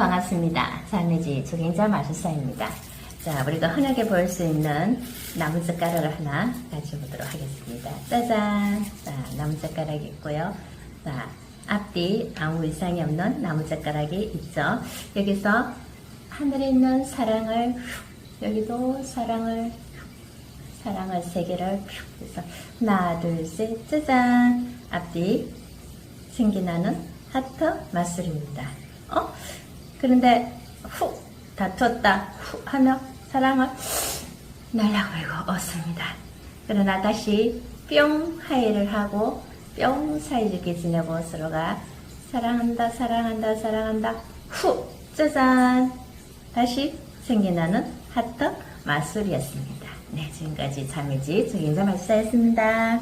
반갑습니다. 자매지 조경자 마술사입니다. 자, 우리가 흔하게 볼 수 있는 나무젓가락을 하나 가져보도록 하겠습니다. 짜잔! 자, 나무젓가락이 있고요. 자, 앞뒤 아무 이상이 없는 나무젓가락이 있죠. 여기서 하늘에 있는 사랑을 휙, 여기도 사랑을 휙, 사랑을 세 개를 휙 해서 하나, 둘, 셋, 짜잔! 앞뒤 생기나는 하트 마술입니다. 어? 그런데 훅 다투었다 훅 하며 사랑을 날라버리고 없습니다. 그러나 다시 뿅 하이를 하고 뿅 사이좋게 지내고 서로가 사랑한다 사랑한다 사랑한다 훅 짜잔 다시 생겨나는 하트 마술이었습니다. 네 지금까지 자매지 정인자 마술사였습니다.